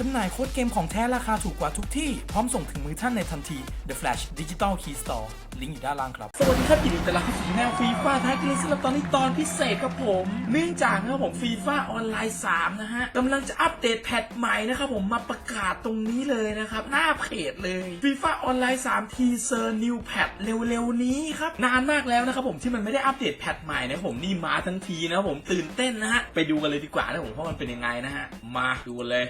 จำหน่ายโค้ดเกมของแท้ราคาถูกกว่าทุกที่ พร้อมส่งถึงมือท่านในทันที The Flash Digital Key Store ลิงก์อยู่ด้านล่างครับ สวัสดีครับยินดีต้อนรับเข้าสู่แนวฟีฟ่าท้ายคลิปสำหรับตอนนี้ตอนพิเศษครับผม เนื่องจากนะครับผมฟีฟ่าออนไลน์ 3 นะฮะกำลังจะอัปเดตแพทใหม่นะครับผมมาประกาศตรงนี้เลยนะครับ หน้าเพจเลยฟีฟ่าออนไลน์ 3 ทีเซอร์นิวแพทเร็วๆ นี้ครับ นานมากแล้วนะครับผมที่มันไม่ได้อัปเดตแพทใหม่นะครับผมนี่มาทั้งทีนะครับผมตื่นเต้นนะฮะไปดูกันเลยดีกว่านะผมว่ามันเป็นยังไงนะฮะมาดูกันเลย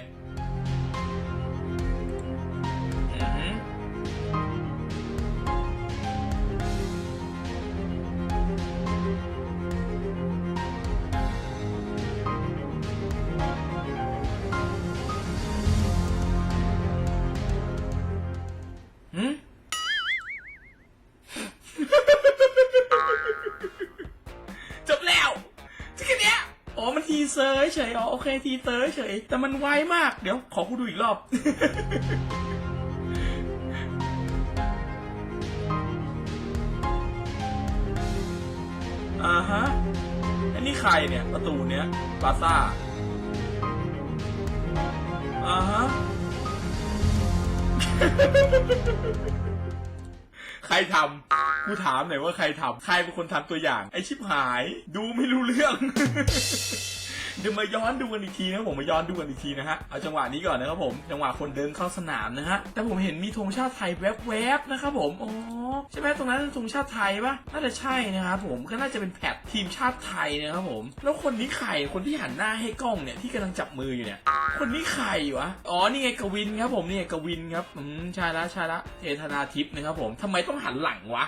ทีเซอร์เฉยอ๋อโอเคทีเซอร์เฉยแต่มันไวมากเดี๋ยวขอกูดูอีกรอบอ่าฮะอันนี้ใครเนี่ย ประตูเนี้ยปาซ่าอ่าฮะใครทำกูถามหน่อยว่าใครทำใครเป็นคนทำตัวอย่าง ไอชิบหาย ดูไม่รู้เรื่อง เดี๋ยวมาย้อนดูกันอีกทีนะผมมาย้อนดูกันอีกทีนะฮะเอาจังหวะนี้ก่อนนะครับผมจังหวะคนเดินเข้าสนามนะฮะแต่ผมเห็นมีธงชาติไทยแวบๆนะครับผมอ๋อใช่ไหมตรงนั้นธงชาติไทยปะน่าจะใช่นะครับผมก็น่าจะเป็นแพททีมชาติไทยนะครับผม แล้วคนนี้ใครคนที่หันหน้าให้กล้องเนี่ยที่กำลังจับมืออยู่เนี่ย คนนี้ใครวะอ๋อนี่ไงกวินครับผมนี่ไงกวินครับอืมใช่ละใช่ละเทธนาทิพย์นะครับผมทำไมต้องหันหลังวะ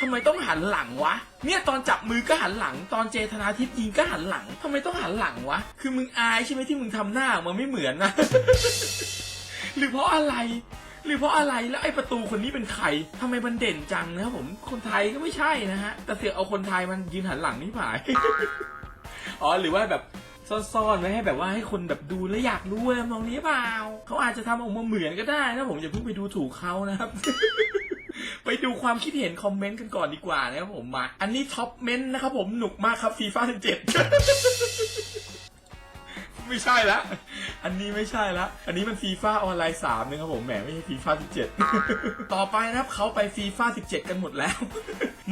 ทำไมต้องหันหลังวะ เนี่ยตอนจับมือก็หันหลัง ตอนเจธนาทิพย์ยิงก็หันหลังทำไมต้องหันหลังวะ คือมึงอายใช่ไหมที่มึงทำหน้าออกมาไม่เหมือนนะ หรือเพราะอะไร หรือเพราะอะไรแล้วไอ้ประตูคนนี้เป็นใครทำไมมันเด่นจังนะครับผมคนไทยก็ไม่ใช่นะฮะ แต่เสือกเอาคนไทยมันยืนหันหลังนี่ผ่าย อ๋อหรือว่าแบบซ่อนๆไว้ให้แบบว่าให้คนแบบดูแล้วอยากรู้อะไรมองนี้เปล่าเขาอาจจะทำออกมาเหมือนก็ได้นะผมอย่าเพิ่งไปดูถูกเขานะครับ ไปดูความคิดเห็นคอมเมนต์กันก่อนดีกว่านะครับผมมา อันนี้ท็อปเมนต์นะครับผมหนุกมากครับฟีฟ่า17ไม่ใช่ละ อันนี้ไม่ใช่ละ อันนี้มันฟีฟ่าออนไลน์3นะครับผม แหมไม่ใช่ฟีฟ่า17ต่อไปนะครับเขาไปฟีฟ่า17กันหมดแล้ว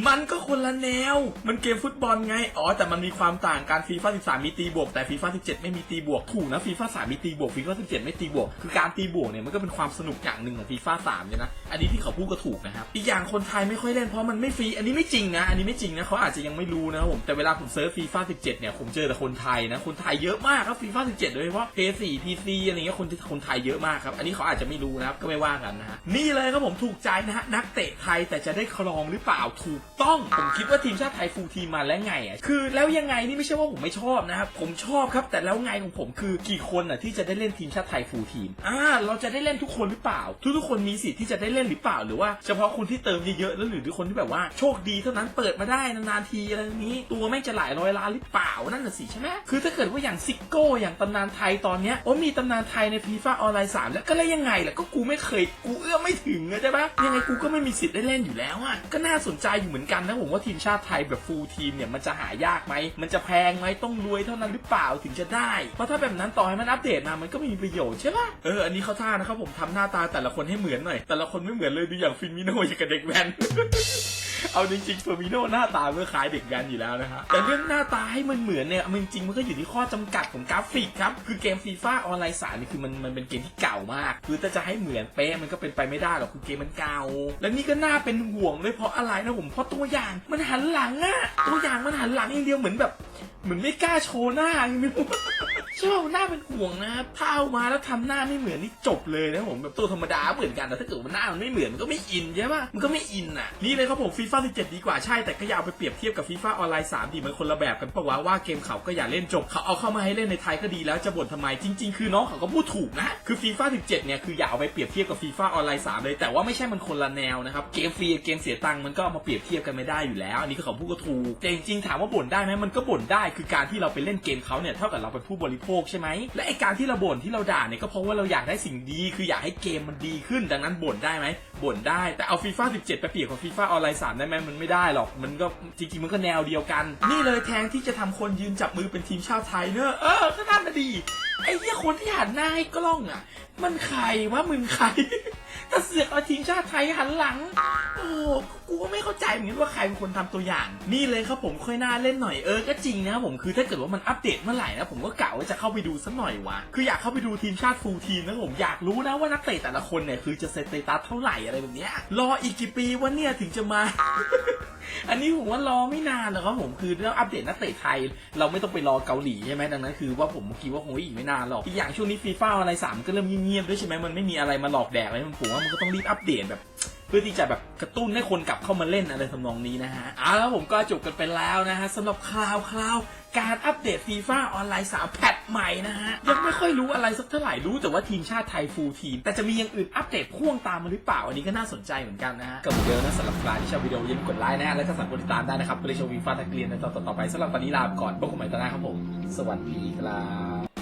มันก็คนละแนว มันเกมฟุตบอลไง อ๋อ แต่มันมีความต่างกันฟีฟ่า13 มีตีบวก แต่ฟีฟ่า17 ไม่มีตีบวก ถูกนะฟีฟ่า3มีตีบวกฟีฟ่า17 ไม่ตีบวก คือการตีบวกเนี่ยมันก็เป็นความสนุกอย่างหนึ่งของฟีฟ่า3เนี่ยนะ อันนี้ที่เขาพูดก็ถูกนะครับ อีกอย่างคนไทยไม่ค่อยเล่นเพราะมันไม่ฟรี อันนี้ไม่จริงนะ อันนี้ไม่จริงนะเขาอาจจะยังไม่รู้นะผม แต่เวลาผมเซิร์ชฟีฟ่า17 เนี่ย ผมเจอแต่คนไทยนะ คนไทยเยอะมากครับฟีฟ่า17 โดยเฉพาะ PS4 PC อะไรเงี้ย คนที่คนไทยเยอะมากครับ อันนี้เขาอาจจะไม่รู้นะครับ ก็ไม่ว่ากันนะฮะ นี่เลยครับผมถูกใจนะฮะนักเตะไทยแต่จะได้ครองหรือเปล่าถูกต้องผมคิดว่าทีมชาติไทยฟูลทีมมาแล้วไงอะคือแล้วยังไงนี่ไม่ใช่ว่าผมไม่ชอบนะครับผมชอบครับ แต่แล้วไงของผมคือกี่คนอะที่จะได้เล่นทีมชาติไทยฟูลทีมอ่าเราจะได้เล่นทุกคนหรือเปล่า ทุกทุกๆคนมีสิทธิ์ที่จะได้เล่นหรือเปล่า หรือว่าเฉพาะคนที่เติมเยอะๆแล้วหรือคนที่แบบว่าโชคดีเท่านั้นเปิดมาได้นานๆทีอะไรนี้ตัวไม่งจะหลายร้อยล้านหรือเปล่านั่นน่ะสิใช่ไหมคือถ้าเกิดว่าอย่างซิกโก้อย่างตำนานไทยตอนเนี้ยโอ้มีตำนานไทยในฟีฟ่าออนไลน์3แล้วก็แล้วยังไงล่ะก็กูไม่เคยกูเอื้อมไม่ถึงอะใช่ปะยังไงกูก็ไม่มีสิทธิ์ได้เล่นอยู่แล้วอะก็น่าสนใจอยู่เหมือนกันนะผมว่าทีมชาติไทยแบบฟูลทีมเนี่ยมันจะหายากไหมมันจะแพงไหมต้องรวยเท่านั้นหรือเปล่าถึงจะได้ เพราะถ้าแบบนั้นต่อให้มันอัปเดตมามันก็ไม่มีประโยชน์ใช่ปะเอออันนี้เขาท่านะครับผมทำหน้าตาแต่ละคนให้เหมือนหน่อยแต่ละคนไม่เหมือนเลยดูอย่างฟินมิโนอย่างกับเด็กแว้น เอาจริงๆเฟอร์มิโนหน้าตาเมื่อคล้ายเด็กแว้นอยู่แล้วนะฮะแต่เรื่องหน้าตาให้มันเหมือนเนี่ยมันจริงๆมันก็อยู่ที่ข้อจำกัดของกราฟิกครับ คือเกมฟีฟ่าออนไลน์สามนี่คือมันมันเป็นเกมที่เก่ามาก คือถ้าจะให้เหมือนเป๊ะมันก็เป็นไปไม่ได้หรอกคือเกมมันเก่า แล้วนี่ก็น่าเป็นห่วงด้วยเพราะอะไรนะผมเพราะตัวอย่างมันหันหลังอะตัวอย่างมันหันหลังอย่างเดียวเหมือนแบบ เหมือนไม่กล้าโชว์หน้าอย่างนี้ ช่ป่ะหน้าเป็นห่วงนะครับถ้าเอามาแล้วทำหน้าไม่เหมือนนี่จบเลยนะผมแบบตัวธรรมดาเหมือนกันแต่ถ้าเกิดว่าหน้ามันไม่เหมือนมันก็ไม่อินใช่ปะมันก็ไม่อินอะนี่เลยครับผมฟีฟ่า17 ดีกว่าใช่แต่ก็อย่าเอาไปเปรียบเทียบกับฟีฟ่าออนไลน์3ดีมันคนละแบบกันปะวะว่าเกมเขาก็อย่าเล่นจบเขาเอาเข้ามาให้เล่นในไทยก็ดีแล้วจะบ่นทำไมจริง ๆ คือน้องเขาก็พูดถูกนะคือฟีฟ่า17เนี่ยคืออย่าเอาไปเปรียบเทียบกับฟีฟ่าออนไลน์3เลยแต่ว่าไม่ใช่มันคนละแนวนะครับเกมฟรีเกมเสียตังค์มันก็มาเปรียบเทียบกันไม่ได้อยู่แล้วอันนี้ก็เขาพูดก็ถูกแต่จริงๆถามว่าบ่นได้ไหมมันก็บ่นได้คือการที่เราไปเล่นเกมเขาเนี่ยเท่ากับเราเป็นผู้บริโภคคใช่ไหมและไอการที่เราบ่นที่เราด่าเนี่ยก็เพราะว่าเราอยากได้สิ่งดี คืออยากให้เกมมันดีขึ้น ดังนั้นบ่นได้ไหมบ่นได้แต่เอาฟีฟ่า17 ไปเปรียบกับฟีฟ่าออนไลน์3ได้ไหมมันไม่ได้หรอก มันก็จริงๆมันก็แนวเดียวกัน นี่เลยแทนที่จะทำคนยืนจับมือเป็นทีมชาติไทยเนอะเออก็นั่นน่ะดีไอ้เหี้ยคนที่หันหน้าให้กล้องอะ มันใครวะมึงใคร แต่เสือกเอาทีมชาติไทยหันหลัง โอ้กูก็ไม่เข้าใจเหมือนกันว่าใครเป็นคนทำตัวอย่าง นี่เลยครับผมค่อยน่าเล่นหน่อยเออก็จริงนะผมคือถ้าเกิดว่ามันอัปเดตเมื่อไหร่นะผมก็กะว่าจะเข้าไปดูสักหน่อยวะคืออยากเข้าไปดูทีมชาติฟูลทีมนะผมอยากรู้นะว่านักเตะแต่ละคนเนี่ยคือจะเซตเตตัสเท่าไหร่อะไรแบบเนี้ยรออีกกี่ปีวะเนี่ยถึงจะมา อันนี้ผมว่ารอไม่นานหรอกครับผมคือเรื่องอัปเดตนักเตะไทย เราไม่ต้องไปรอเกาหลีใช่ไหมดังนั้นคือว่าผมคิดว่าคงอีกไม่นานหรอกอีกอย่างช่วงนี้ฟีฟ่าอะไรสามก็เริ่มเงียบๆด้วยใช่ไหมมันไม่มีอะไรมาหลอกแดกอะไรมันผมว่ามันก็ต้องรีบอัปเดตแบบ เพื่อที่จะแบบกระตุ้นให้คนกลับเข้ามาเล่นอะไรทำนองนี้นะฮะเอาแล้วผมก็จบกันไปแล้วนะฮะสำหรับคราวคราวการอัปเดตฟีฟ่าออนไลน์3แพทใหม่นะฮะ ยังไม่ค่อยรู้อะไรสักเท่าไหร่รู้แต่ว่าทีมชาติไทยฟูลทีม แต่จะมีอย่างอื่นอัปเดตพ่วงตามมาหรือเปล่า อันนี้ก็น่าสนใจเหมือนกันนะฮะก็เหมือนเดิมนะสำหรับใครที่ชอบวิดีโออย่าลืมกดไลค์นะฮะและก็สั่งกดติดตามได้นะครับเพื่อได้ชมฟีฟ่าทักเรียนในตอนต่อไปสำหรับตอนนี้ลาไปก่อนพบกันใหม่ตอนหน้าครับผม สวัสดีครับ